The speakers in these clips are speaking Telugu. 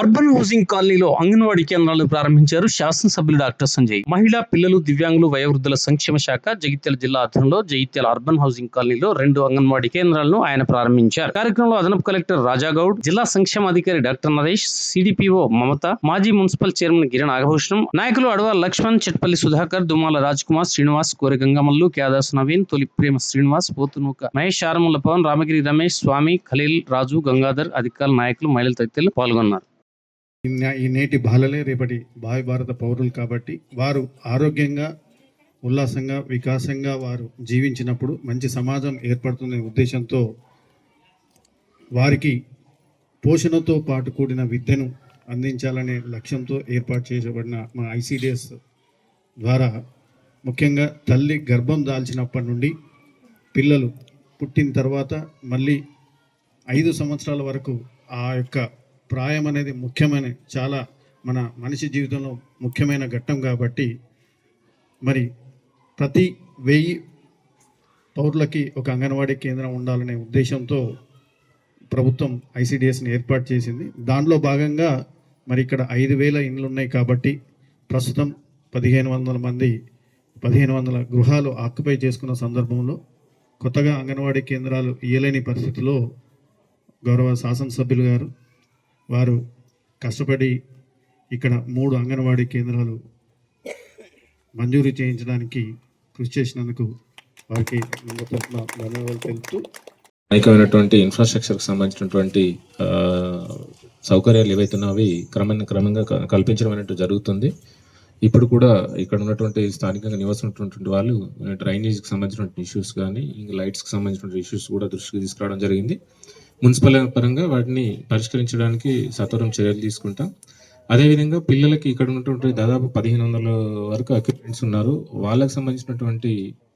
అర్బన్ హౌసింగ్ కాలనీలో అంగన్వాడీ కేంద్రాలను ప్రారంభించారు శాసనసభ్యులు డాక్టర్ సంజయ్. మహిళా పిల్లలు దివ్యాంగులు వయోవృద్ధుల సంక్షేమ శాఖ జగిత్యాల జిల్లా ఆధ్వర్యంలో జగిత్యాల అర్బన్ హౌసింగ్ కాలనీలో రెండు అంగన్వాడీ కేంద్రాలను ఆయన ప్రారంభించారు. కార్యక్రమంలో అదనపు కలెక్టర్ రాజాగౌడ్ జిల్లా సంక్షేమ అధికారి డాక్టర్ నరేష్ సిడిపిఓ మమత మాజీ మున్సిపల్ చైర్మన్ గిరి నాగభూషణం నాయకులు అడవ లక్ష్మణ్ చెట్పల్లి సుధాకర్ దుమ్మాల రాజ్ కుమార్ శ్రీనివాస్ కోరి గంగమల్లు క్యాదాస్ నవీన్ తొలి ప్రేమ శ్రీనివాస్ పోతునూక మహేష్ ఆరముల పవన్ రామగిరి రమేష్ స్వామి ఖలీల్ రాజు గంగాధర్ అధికారుల నాయకులు మహిళలు తదితరులు పాల్గొన్నారు. ఈ నేటి బాలలే రేపటి భావి భారత పౌరులు కాబట్టి వారు ఆరోగ్యంగా ఉల్లాసంగా వికాసంగా వారు జీవించినప్పుడు మంచి సమాజం ఏర్పడుతున్న ఉద్దేశంతో వారికి పోషణతో పాటు కూడిన విద్యను అందించాలనే లక్ష్యంతో ఏర్పాటు చేయబడిన మా ఐసిడిఎస్ ద్వారా ముఖ్యంగా తల్లి గర్భం దాల్చినప్పటి నుండి పిల్లలు పుట్టిన తర్వాత మళ్ళీ ఐదు సంవత్సరాల వరకు ఆ యొక్క ప్రాయం అనేది ముఖ్యమైన చాలా మన మనిషి జీవితంలో ముఖ్యమైన ఘట్టం కాబట్టి మరి ప్రతి వెయ్యి పౌరులకి ఒక అంగన్వాడీ కేంద్రం ఉండాలనే ఉద్దేశంతో ప్రభుత్వం ఐసిడిఎస్ని ఏర్పాటు చేసింది. దానిలో భాగంగా మరి ఇక్కడ ఐదు వేల ఇండ్లు ఉన్నాయి కాబట్టి ప్రస్తుతం పదిహేను వందల మంది పదిహేను వందల గృహాలు ఆక్యుపై చేసుకున్న సందర్భంలో కొత్తగా అంగన్వాడీ కేంద్రాలు ఇయ్యలేని పరిస్థితిలో గౌరవ శాసనసభ్యులు గారు వారు కష్టపడి ఇక్కడ మూడు అంగన్వాడీ కేంద్రాలు మంజూరు చేయించడానికి కృషి చేసినందుకు వారికి ధన్యవాదాలు తెలుపుతూ అనేకమైనటువంటి ఇన్ఫ్రాస్ట్రక్చర్కి సంబంధించినటువంటి సౌకర్యాలు ఏవైతే ఉన్నాయో అవి క్రమంగా క్రమంగా క- కల్పించడం అనేది జరుగుతుంది. ఇప్పుడు కూడా ఇక్కడ ఉన్నటువంటి స్థానికంగా నివసిస్తున్నటువంటి వాళ్ళు డ్రైనేజ్కి సంబంధించినటువంటి ఇష్యూస్ కానీ ఇంకా లైట్స్కి సంబంధించినటువంటి ఇష్యూస్ కూడా దృష్టికి తీసుకురావడం జరిగింది. మున్సిపల్ పరంగా వాటిని పరిష్కరించడానికి సత్వరం చర్యలు తీసుకుంటాం. అదేవిధంగా పిల్లలకి ఇక్కడ ఉన్నటువంటి దాదాపు పదిహేను వందల వరకు అక్యుపెంట్స్ ఉన్నారు. వాళ్ళకి సంబంధించినటువంటి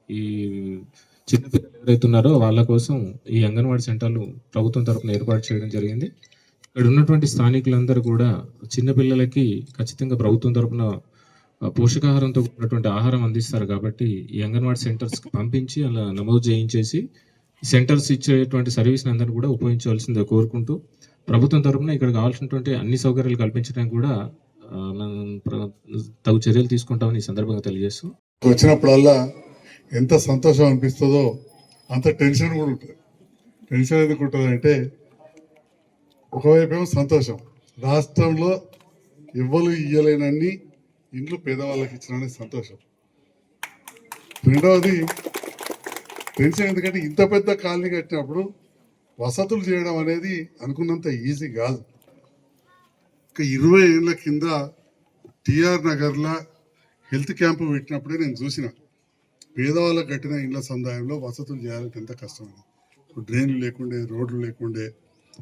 ఈ చిన్న పిల్లలు ఎవరైతే ఉన్నారో వాళ్ళ కోసం ఈ అంగన్వాడీ సెంటర్లు ప్రభుత్వం తరపున ఏర్పాటు చేయడం జరిగింది. ఇక్కడ ఉన్నటువంటి స్థానికులందరూ కూడా చిన్నపిల్లలకి ఖచ్చితంగా ప్రభుత్వం తరఫున పోషకాహారంతో ఉన్నటువంటి ఆహారం అందిస్తారు కాబట్టి ఈ అంగన్వాడీ సెంటర్స్కి పంపించి అలా నమోదు చేయించేసి సెంటర్స్ ఇచ్చేటువంటి సర్వీస్ని అందరినీ కూడా ఉపయోగించవలసిందే కోరుకుంటూ ప్రభుత్వం తరపున ఇక్కడ కావాల్సినటువంటి అన్ని సౌకర్యాలు కల్పించడానికి కూడా మనం తగు చర్యలు తీసుకుంటామని ఈ సందర్భంగా తెలియజేస్తూ. వచ్చినప్పుడల్లా ఎంత సంతోషం అనిపిస్తుందో అంత టెన్షన్ కూడా ఉంటుంది. టెన్షన్ ఎందుకు ఉంటుంది అంటే ఏమో సంతోషం. రాష్ట్రంలో ఎవ్వరు ఇయ్యలేనన్ని ఇండ్లు పేదవాళ్ళకి ఇచ్చిన సంతోషం. రెండవది తెలుసు ఎందుకంటే ఇంత పెద్ద కాలనీ కట్టినప్పుడు వసతులు చేయడం అనేది అనుకున్నంత ఈజీ కాదు. ఒక ఇరవై ఏళ్ళ కింద టిఆర్ నగర్లో హెల్త్ క్యాంపు పెట్టినప్పుడే నేను చూసిన. పేదవాళ్ళకు కట్టిన ఇండ్ల సముదాయంలో వసతులు చేయాలంటే ఎంత కష్టమైంది డ్రైన్లు లేకుండే రోడ్లు లేకుండే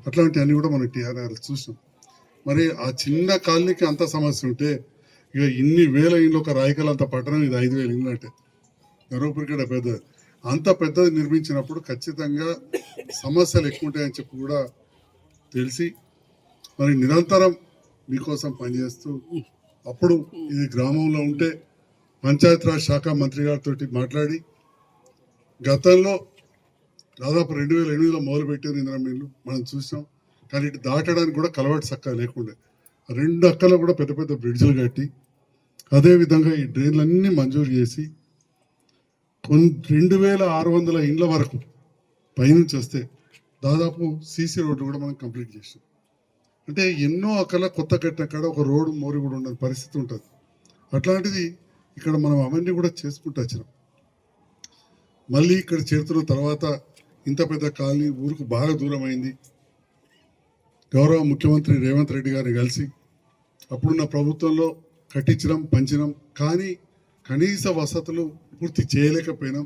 అట్లాంటివన్నీ కూడా మనం టీఆర్ఆర్ చూసినాం. మరి ఆ చిన్న కాలనీకి అంత సమస్య ఉంటే ఇక ఇన్ని వేల ఇండ్లు ఒక రాయకల్ అంత పట్టణం ఇది ఐదు వేల ఇండ్లు అంటే. ధర్మపురికడ పెద్దది అంత పెద్దది నిర్మించినప్పుడు ఖచ్చితంగా సమస్యలు ఎక్కువ ఉంటాయని చెప్పి కూడా తెలిసి మరి నిరంతరం మీకోసం పనిచేస్తూ అప్పుడు ఇది గ్రామంలో ఉంటే పంచాయతీరాజ్ శాఖ మంత్రి గారితో మాట్లాడి గతంలో దాదాపు రెండు వేల ఎనిమిదిలో మొదలుపెట్టారు ఇందిరా మిల్లు మనం చూసాం. కానీ ఇటు దాటడానికి కూడా కలవాటు చక్కగా లేకుండే. రెండు అక్కలో కూడా పెద్ద పెద్ద బ్రిడ్జ్లు కట్టి అదేవిధంగా ఈ డ్రైన్లన్నీ మంజూరు చేసి రెండు వేల ఆరు వందల ఇండ్ల వరకు పైనుంచి వస్తే దాదాపు సీసీ రోడ్డు కూడా మనం కంప్లీట్ చేసాం అంటే ఎన్నో అక్కడ కొత్త కట్టిన కాడ ఒక రోడ్డు మోరి కూడా ఉండని పరిస్థితి ఉంటుంది. అట్లాంటిది ఇక్కడ మనం అవన్నీ కూడా చేసుకుంటూ వచ్చినాం. మళ్ళీ ఇక్కడ చేరుతున్న తర్వాత ఇంత పెద్ద కాలనీ ఊరుకు బాగా దూరం అయింది గౌరవ ముఖ్యమంత్రి రేవంత్ రెడ్డి గారిని కలిసి అప్పుడున్న ప్రభుత్వంలో కట్టించడం పంచడం కానీ కనీస వసతులు పూర్తి చేయలేకపోయినాం.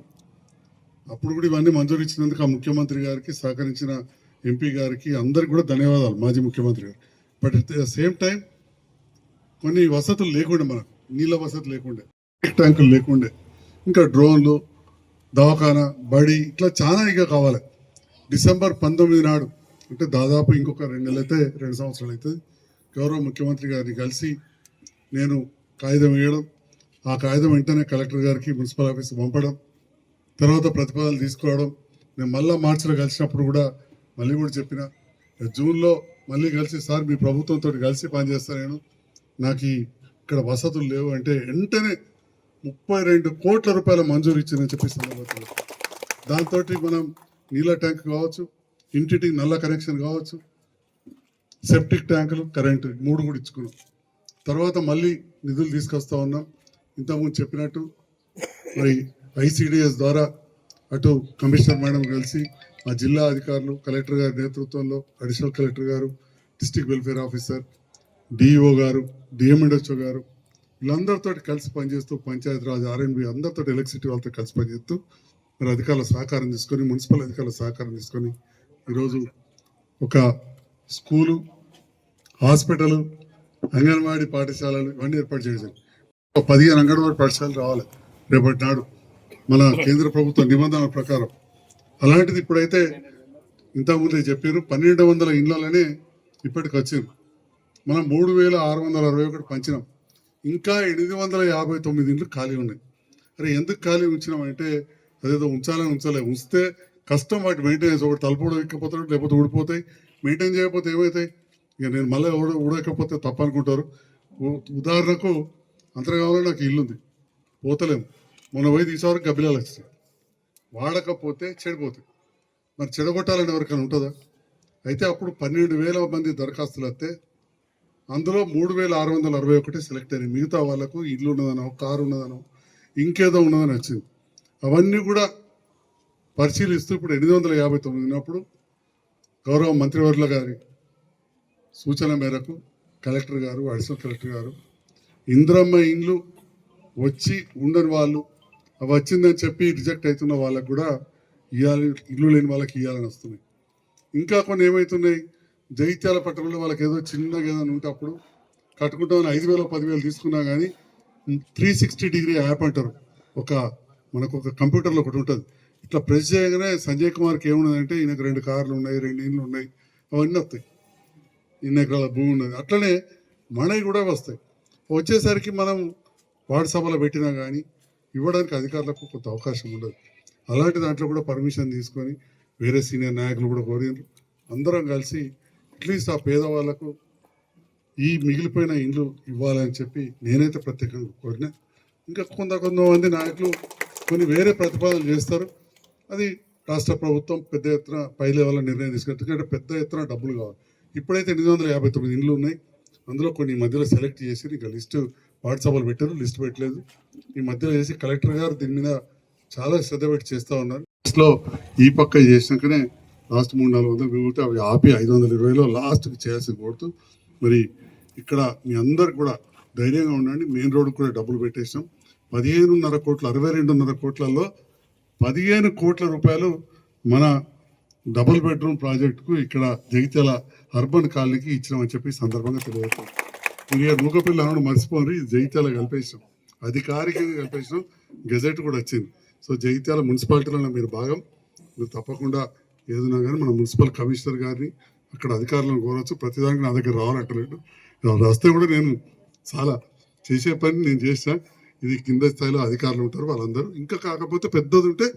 అప్పుడు కూడా ఇవన్నీ మంజూరు ఇచ్చినందుకు ఆ ముఖ్యమంత్రి గారికి సహకరించిన ఎంపీ గారికి అందరికి కూడా ధన్యవాదాలు మాజీ ముఖ్యమంత్రి గారు. But at the same time కొన్ని వసతులు లేకుండే మనకు నీళ్ళ వసతి లేకుండే ట్యాంకులు లేకుండే ఇంకా డ్రోన్లు దవాఖానా బడి ఇట్లా చాలా ఇక కావాలి. డిసెంబర్ పంతొమ్మిది నాడు అంటే దాదాపు ఇంకొక రెండు నెలలైతే రెండు సంవత్సరాలు అవుతుంది గౌరవ ముఖ్యమంత్రి గారిని కలిసి నేను కాగితం వేయడం ఆ కాగితం వెంటనే కలెక్టర్ గారికి మున్సిపల్ ఆఫీస్కి పంపడం తర్వాత ప్రతిపాదనలు తీసుకోవడం నేను మళ్ళా మార్చిలో కలిసినప్పుడు కూడా మళ్ళీ కూడా చెప్పిన జూన్లో మళ్ళీ కలిసి సార్ మీ ప్రభుత్వంతో కలిసి పనిచేస్తా నేను. నాకు ఇక్కడ వసతులు లేవు అంటే వెంటనే ముప్పై రెండు కోట్ల రూపాయల మంజూరు ఇచ్చిందని చెప్పి సందర్భంగా దాంతో మనం నీళ్ళ ట్యాంక్ కావచ్చు ఇంటికి నల్ల కనెక్షన్ కావచ్చు సెప్టిక్ ట్యాంకులు కరెంటు మూడు కూడా ఇచ్చుకున్నాం. తర్వాత మళ్ళీ నిధులు తీసుకొస్తా ఉన్నాం. ఇంతకుముందు చెప్పినట్టు మరి ఐసిడిఎస్ ద్వారా అటు కమిషనర్ మేడం కలిసి మా జిల్లా అధికారులు కలెక్టర్ గారి నేతృత్వంలో అడిషనల్ కలెక్టర్ గారు డిస్టిక్ వెల్ఫేర్ ఆఫీసర్ డిఈఓ గారు డిఎంఎడ్హెచ్ఓ గారు వీళ్ళందరితో కలిసి పనిచేస్తూ పంచాయతీరాజ్ ఆర్ఎన్బి అందరితో ఎలక్ట్రిసిటీ వాళ్ళతో కలిసి పనిచేస్తూ మరి అధికారుల సహకారం తీసుకొని మున్సిపల్ అధికారుల సహకారం తీసుకొని ఈరోజు ఒక స్కూలు హాస్పిటల్ అంగన్వాడీ పాఠశాలలు ఇవన్నీ ఏర్పాటు చేశారు పదిహేను అంగన్వాడీ పాఠశాలలు రావాలి. రేపటి నాడు మన కేంద్ర ప్రభుత్వ నిబంధనల ప్రకారం. అలాంటిది ఇప్పుడైతే ఇంతకుముందే చెప్పారు పన్నెండు వందల ఇళ్ళలోనే ఇప్పటికి వచ్చారు మనం మూడు వేల ఆరు వందల అరవై ఒకటి పంచినాం. ఇంకా ఎనిమిది వందల యాభై తొమ్మిది ఇండ్లు ఖాళీ ఉన్నాయి. అరే ఎందుకు ఖాళీ ఉంచినాం అంటే అదేదో ఉంచాలని ఉంచలే. ఉంచితే కష్టం వాటి మెయింటెనెన్స్ ఒకటి తలుపు ఉడకపోతాడు లేకపోతే ఊడిపోతాయి. మెయింటైన్ చేయకపోతే ఏమవుతాయి? ఇక నేను మళ్ళీ ఊడ ఉడకపోతే తప్ప అనుకుంటారు ఉ- ఉదాహరణకు అంతర్గామంలో నాకు ఇల్లు ఉంది పోతలేము మొన్న పోయి తీసేవారు గబ్బిలాలు వచ్చాయి వాడకపోతే చెడిపోతాయి. మరి చెడగొట్టాలని ఎవరికైనా ఉంటుందా? అయితే అప్పుడు పన్నెండు వేల మంది దరఖాస్తులు వస్తే అందులో మూడు వేల ఆరు వందల అరవై ఒకటి సెలెక్ట్ అయినాయి. మిగతా వాళ్ళకు ఇల్లు ఉన్నదనో కారు ఉన్నదనో ఇంకేదో ఉన్నదని వచ్చింది. అవన్నీ కూడా పరిశీలిస్తూ ఇప్పుడు ఎనిమిది వందల యాభై తొమ్మిది ఉన్నప్పుడు గౌరవ మంత్రివర్యుల గారి సూచన మేరకు కలెక్టర్ గారు అడిషనల్ కలెక్టర్ గారు ఇంద్రమ్మ ఇండ్లు వచ్చి ఉండని వాళ్ళు అవి వచ్చిందని చెప్పి రిజెక్ట్ అవుతున్న వాళ్ళకు కూడా ఇవ్వాలి ఇల్లు లేని వాళ్ళకి ఇవ్వాలని వస్తున్నాయి. ఇంకా కొన్ని ఏమవుతున్నాయి జైత్యాల పట్టణంలో వాళ్ళకి ఏదో చిన్నగా ఏదైనా ఉంటే అప్పుడు కట్టుకుంటామని ఐదు వేలు పదివేలు తీసుకున్నా కానీ త్రీ సిక్స్టీ డిగ్రీ యాప్ అంటారు. ఒక మనకు ఒక కంప్యూటర్లో ఒకటి ఉంటుంది. ఇట్లా ప్రెస్ చేయగానే సంజయ్ కుమార్కి ఏమున్నదంటే ఈయనకు రెండు కార్లు ఉన్నాయి రెండు ఇండ్లు ఉన్నాయి అవన్నీ వస్తాయి. ఇన్ని ఎకరాల భూమి ఉన్నది. అట్లనే మనవి కూడా వస్తాయి. వచ్చేసరికి మనం వార్డు సభలో పెట్టినా కానీ ఇవ్వడానికి అధికారులకు కొంత అవకాశం ఉండదు. అలాంటి దాంట్లో కూడా పర్మిషన్ తీసుకొని వేరే సీనియర్ నాయకులు కూడా కోరినారు. అందరం కలిసి అట్లీస్ట్ ఆ పేదవాళ్ళకు ఈ మిగిలిపోయిన ఇండ్లు ఇవ్వాలని చెప్పి నేనైతే ప్రత్యేకంగా కోరినా. ఇంకా కొంత కొంతమంది నాయకులు కొన్ని వేరే ప్రతిపాదనలు చేస్తారు. అది రాష్ట్ర ప్రభుత్వం పెద్ద ఎత్తున పై లెవెల్లో నిర్ణయం తీసుకుంటుంది. ఎందుకంటే పెద్ద ఎత్తున డబ్బులు కావాలి. ఇప్పుడైతే ఎనిమిది వందల యాభై తొమ్మిది ఇండ్లు ఉన్నాయి. అందులో కొన్ని మధ్యలో సెలెక్ట్ చేసి ఇంకా లిస్టు వాట్సాప్లో పెట్టారు. లిస్ట్ పెట్టలేదు. ఈ మధ్యలో చేసి కలెక్టర్ గారు దీని మీద చాలా శ్రద్ధ పెట్టి చేస్తూ ఉన్నారు. లిస్ట్లో ఈ పక్క చేసినాకనే లాస్ట్ మూడు నాలుగు వందలు మిగిలితే అవి ఆపి ఐదు వందల ఇరవైలో లాస్ట్కి చేయాల్సి కోరుతూ మరి ఇక్కడ మీ అందరు కూడా ధైర్యంగా ఉండండి. మెయిన్ రోడ్ కూడా డబ్బులు పెట్టేసాం పదిహేనున్నర కోట్ల అరవై రెండున్నర కోట్లలో పదిహేను కోట్ల రూపాయలు మన డబుల్ బెడ్రూమ్ ప్రాజెక్టుకు ఇక్కడ జగిత్యాల అర్బన్ కాలనీకి ఇచ్చినామని చెప్పి సందర్భంగా తెలియజేస్తాం. మీరు మూగపిల్ల అనడం మర్చిపోరు ఇది జగిత్యాల కలిపేసాం అధికారికంగా కలిపేసాం గెజెట్ కూడా వచ్చింది. సో జగిత్యాల మున్సిపాలిటీలో మీరు భాగం. మీరు తప్పకుండా ఏదైనా కానీ మన మున్సిపల్ కమిషనర్ గారిని అక్కడ అధికారులను కోరవచ్చు ప్రతిదానికి నా దగ్గర రావాలంటలేదు. రాస్తే కూడా నేను చాలా చేసే పని నేను చేసా ఇది కింద స్థాయిలో అధికారులు ఉంటారు వాళ్ళందరూ. ఇంకా కాకపోతే పెద్దది ఉంటే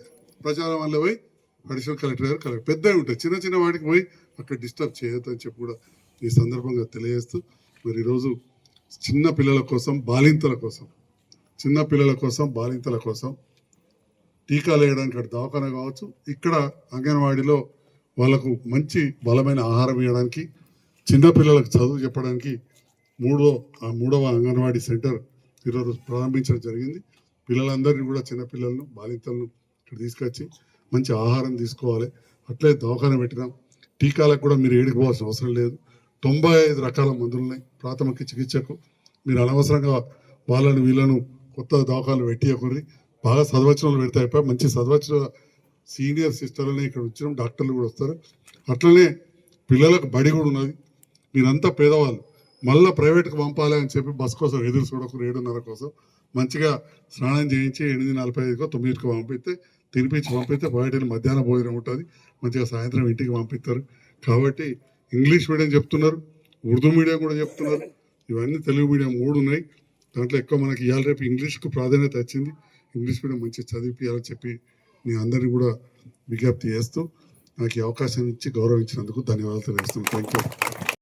ప్రచారం వల్ల పోయి అడిషనల్ కలెక్టర్ గారు కలెక్టర్ పెద్దవి ఉంటాయి చిన్న చిన్న వాటికి పోయి అక్కడ డిస్టర్బ్ చేయొద్దు అని చెప్పి కూడా ఈ సందర్భంగా తెలియజేస్తూ మరి ఈరోజు చిన్న పిల్లల కోసం బాలింతల కోసం చిన్న పిల్లల కోసం బాలింతల కోసం టీకాలు వేయడానికి అక్కడ దవాఖాన కావచ్చు ఇక్కడ అంగన్వాడీలో వాళ్ళకు మంచి బలమైన ఆహారం ఇవ్వడానికి చిన్నపిల్లలకు చదువు చెప్పడానికి మూడో ఆ మూడవ అంగన్వాడీ సెంటర్ ఈరోజు ప్రారంభించడం జరిగింది. పిల్లలందరినీ కూడా చిన్నపిల్లలను బాలింతలను ఇక్కడ తీసుకొచ్చి మంచి ఆహారం తీసుకోవాలి. అట్లే దవాఖాన పెట్టినాం. టీకాలకు కూడా మీరు ఏడుకోవాల్సిన అవసరం లేదు. తొంభై ఐదు రకాల మందులు ఉన్నాయి. ప్రాథమిక చికిత్సకు మీరు అనవసరంగా వాళ్ళను వీళ్ళను కొత్త దవాఖాలు పెట్టియకూరి బాగా సదవచనాలు పెడతాయి అయిపోయి మంచి సదవచన సీనియర్ సిస్టర్లనే ఇక్కడ వచ్చిన. డాక్టర్లు కూడా వస్తారు. అట్లనే పిల్లలకు బడి కూడా ఉన్నది. మీరంతా పేదవాళ్ళు. మళ్ళీ ప్రైవేట్కి పంపాలి అని చెప్పి బస్ కోసం ఎదురు చూడకు ఏడున్నర కోసం మంచిగా స్నానం చేయించి ఎనిమిది నలభై ఐదుకో తొమ్మిదికి పంపిస్తే తినిపించి పంపిస్తే బయటని మధ్యాహ్న భోజనం ఉంటుంది. మంచిగా సాయంత్రం ఇంటికి పంపిస్తారు. కాబట్టి ఇంగ్లీష్ మీడియం చెప్తున్నారు ఉర్దూ మీడియం కూడా చెప్తున్నారు. ఇవన్నీ తెలుగు మీడియం మూడు ఉన్నాయి. దాంట్లో ఎక్కువ మనకి ఇవాళ రేపు ఇంగ్లీష్కు ప్రాధాన్యత వచ్చింది. ఇంగ్లీష్ మీడియం మంచిగా చదివిపియాలని చెప్పి మీ అందరినీ కూడా విజ్ఞప్తి చేస్తూ నాకు ఈ అవకాశం ఇచ్చి గౌరవించినందుకు ధన్యవాదాలు తెలియజేస్తున్నాను. Thank you